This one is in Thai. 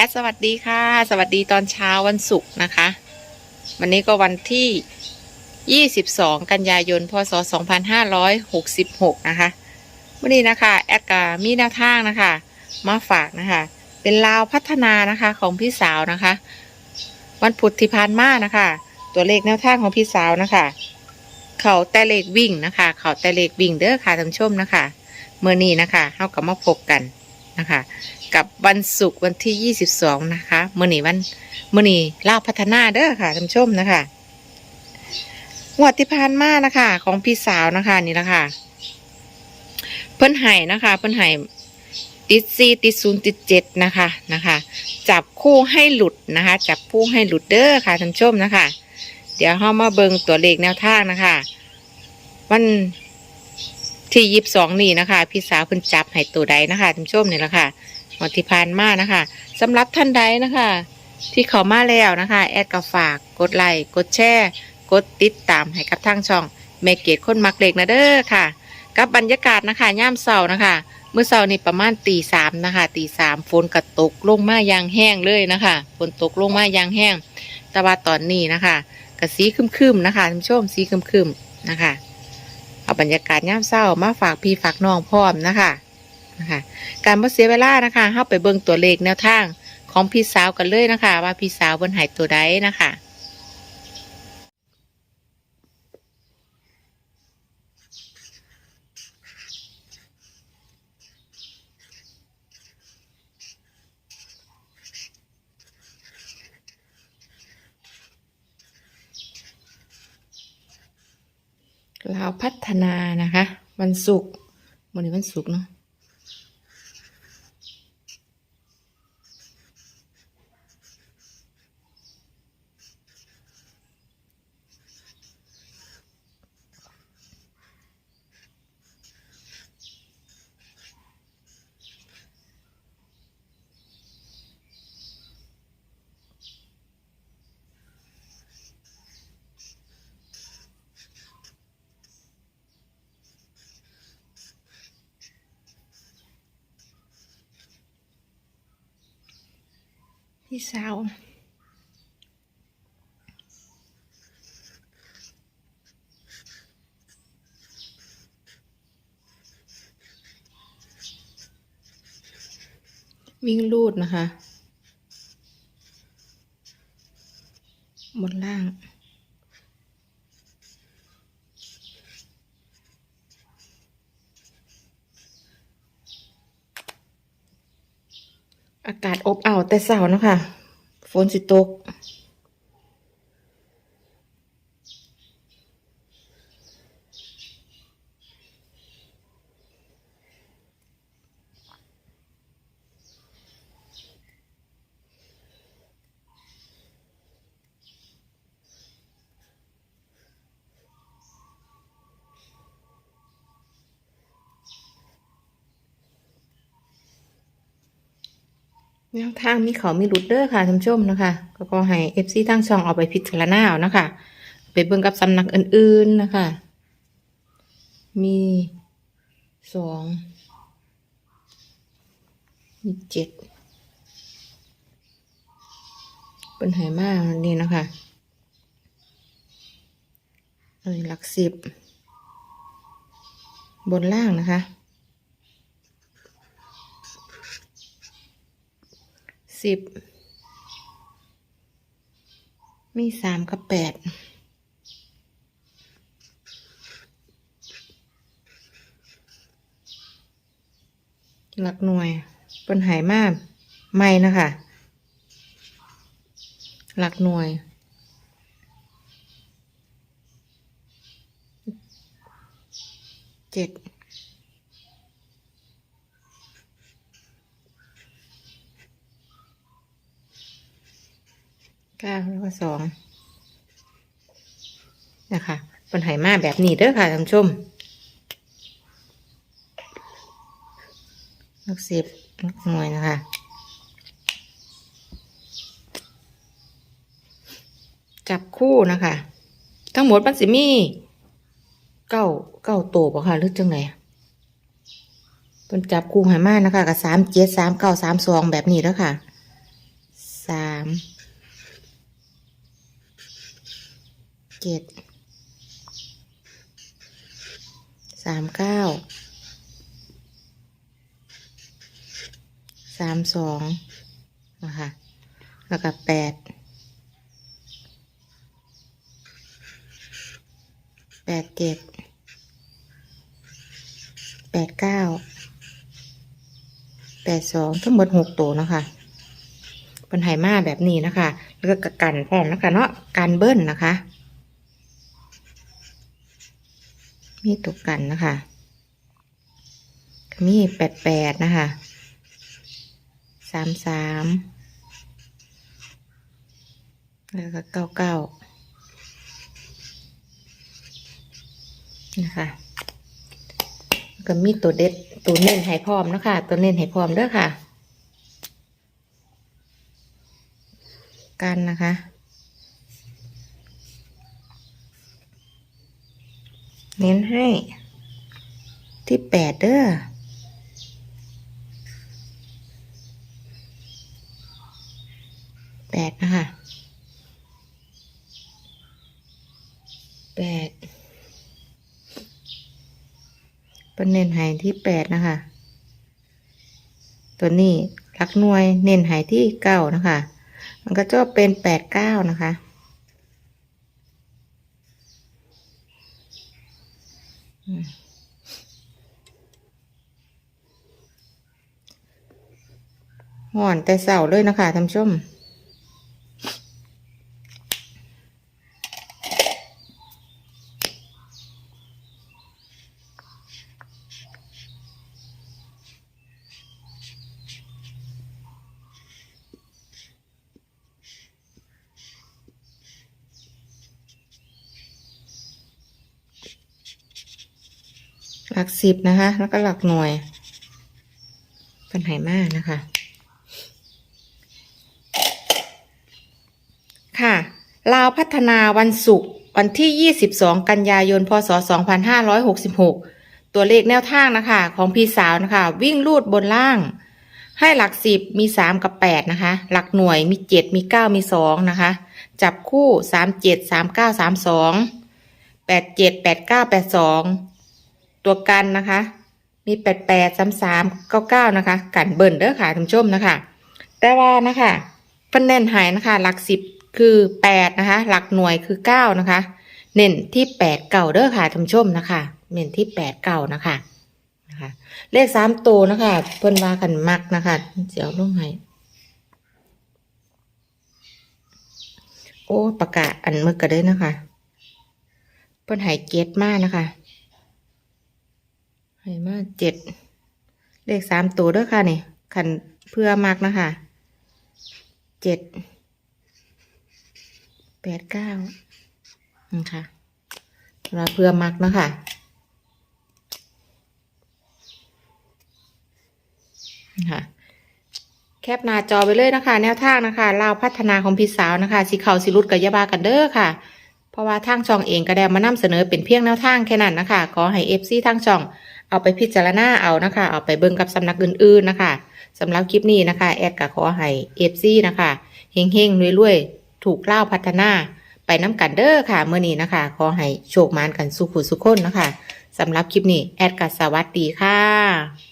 แอดสวัสดีค่ะ สวัสดีตอนเช้าวันศุกร์นะคะ วันนี้ก็วันที่ 22 กันยายน พศ 2566 นะคะวันนี้นะคะ แอดกามีแนวทางนะคะ มาฝากนะคะ เป็นลาวพัฒนานะคะของพี่สาวนะคะ วันพุธที่ผ่านมานะคะ ตัวเลขแนวทางของพี่สาวนะคะ เขาแต่เลขวิ่งนะคะ เขาแต่เลขวิ่งเด้อค่ะท่านชมนะคะเมื่อนี้นะคะเฮากับมาพบกัน นะคะ กับวันศุกร์วันที่ 22 นะคะเมื่อนี้วันเมื่อนี้ลาวพัฒนาเด้อค่ะท่านชมนะคะงวดที่ผ่านมานะคะ ของพี่สาวนะคะนี่ละค่ะ เพิ่นไห้นะคะ เพิ่นไห้ติดซีติดศูนย์ติดเจ็ดนะคะนะคะ จับคู่ให้หลุดนะคะ จับคู่ให้หลุดเด้อค่ะท่านชมนะคะ เดี๋ยวเรามาเบิงตัวเลขแนวทางนะคะ วัน ที่ยีิบสองนี่นะคะ พี่สาวเพิ่นจับให้ตัวใดนะคะท่านผู้ชมนี่แหละค่ะวันที่ผ่านมานะคะสำหรับท่านใดนะคะ ที่เขามาแล้วนะคะ แอดก็ฝากกดไลค์กดแชร์กดติดตามให้กับทางช่องเมเกตคนมักเล็กนะเด้อค่ะ กับบรรยากาศนะคะย่ามเสาร์นะคะเมื่อเสาร์นี่ประมาณตีสามนะคะตีสามฝนกระตกลงมาอยางแห้งเลยนะคะฝนตกลงมาอยางแห้ง แต่ว่าตอนนี้นะคะกระสีคึมๆนะคะท่านผู้ชมสีคึมๆนะคะ เอาบรรยากาศย่ามเศร้ามาฝากพี่ฝากน้องพร้อมนะคะนะคะการบ่เสียเวลานะคะเข้าไปเบิ่งตัวเลขแนวทางของพี่สาวกันเลยนะคะ ว่าพี่สาวบนหายตัวใดนะคะ ลาวพัฒนานะคะ วันศุกร์วันนี้วันศุกร์เนาะ พี่สาววิ่งลูดนะคะ บนล่างากาศอบอ้าวแต่เสาร์นะคะฝนสิตก แนวทางมีเขามีหลุดเด้อค่ะท่านผู้ชมนะคะ ก็ขอให้เอฟซีทั้งช่องเอาไปพิจารณาเอานะคะ ไปเบิ่งกับสำนักอื่นๆนะคะ มีสองมีเจ็ดเป็นไหมากนี่นะคะอันนี้หลักสิบบนล่างนะคะ สิบ มีสามกับแปดหลักหน่วยเป็นหายมาก ไม่นะคะ หลักหน่วย เจ็ด ก้าแล้วก็สองนะคะเป็นไหมาแบบนี้เด้อค่ะท่านผู้ชมลักสิบหน่วยนะคะจับคู่นะคะ ทั้งหมดมันสิมีเก้าเก้าตัวป่ะค่ะหรือจังไหนเป็นจับคู่ใหายมานะคะ กับสามเจ็ดสามเก้าสามสองแบบนี้แล้วค่ะสาม เจ็ดสามเก้าสามสองนะคะแล้วก็แปดแปดเจ็ดแปดเก้าแปดสองทั้งหมดหกตัวนะคะเป็นไหมาแบบนี้นะคะแล้วก็กันพร้อมนะคะเนาะการเบิ้ลนะคะ มีตกกันนะคะมีแปดแปดนะคะสามสามแล้วก็เก้าเก้านะคะก็มีตัวเด็ดตัวเน้นให้พร้อมนะคะตัวเน้นให้พร้อมเด้อค่ะ กันนะคะ เน้นให้ ที่แปดเด้อแปดนะคะแปดเป็นเน้นหายที่แปดนะคะ ตัวนี้ลักหน่วยเน้นหายที่เก้านะคะ มันก็จะเป็นแปดเก้านะคะ ห่อนแต่เสาเลยนะคะท่านผู้ชม ลักสิบนะคะ แล้วก็หลักหน่วยเป็นไหมากนะคะ ค่ะลาวพัฒนาวันศุกร์วันที่ 22 กันยายน พศ 2566 ตัวเลขแนวทางนะคะ ของพี่สาวนะคะ วิ่งลูดบนล่าง ให้หลักสิบมี 3 กับ 8 นะคะ หลักหน่วยมี 7 มี 9 มี 2 นะคะ จับคู่ 3 7 3 9 3 2 8 7 8 9 8 2 ตัวกันนะคะ มีแปดแปดสามสามเก้าเก้านะคะ กันเบิ่นเด้อค่ะท่านผู้ชมนะคะ แต่ว่านะคะเพิ่นเน้นหายนะคะ หลักสิบคือแปดนะคะ หลักหน่วยคือเก้านะคะ เน้นที่แปดเก่าเด้อค่ะท่านผู้ชมนะคะ เน้นที่แปดเก่านะคะนะคะ เลขสามตัวนะคะ เพิ่นว่ากันมักนะคะเสียวลงให้โอ้ประกาศอันมึกก็ได้นะคะ เพิ่นหายเกตมากนะคะ ให้มาเจ็ดเลขสามตัวด้วยค่ะนี่ขันเพื่อมากนะคะเจ็ดแปดเก้านะคะเราเพื่อมักนะคะนะคะแคปหน้าจอไปเลยนะคะ แนวทางนะคะลาวพัฒนาของพี่สาวนะคะสีเขาสีรุดกับยาบากันเด้อค่ะ เพราะว่าทางช่องเองก็ได้มานำเสนอเป็นเพียงแนวทางแค่นั้นนะคะ ขอให้เอฟซีทางช่อง เอาไปพิจารณาเอานะคะ เอาไปเบิ่งกับสำนักอื่นๆนะคะสำหรับคลิปนี้นะคะ แอดกะขอให้เอฟซีนะคะเฮงเฮงรวยๆ ถูกเล่าพัฒนา ไปน้ำกันเด้อค่ะเมื่อนี้นะคะ ขอให้โชคมานกันสุขุสุขคนนะคะสำหรับคลิปนี้ แอดกะสวัสดีค่ะ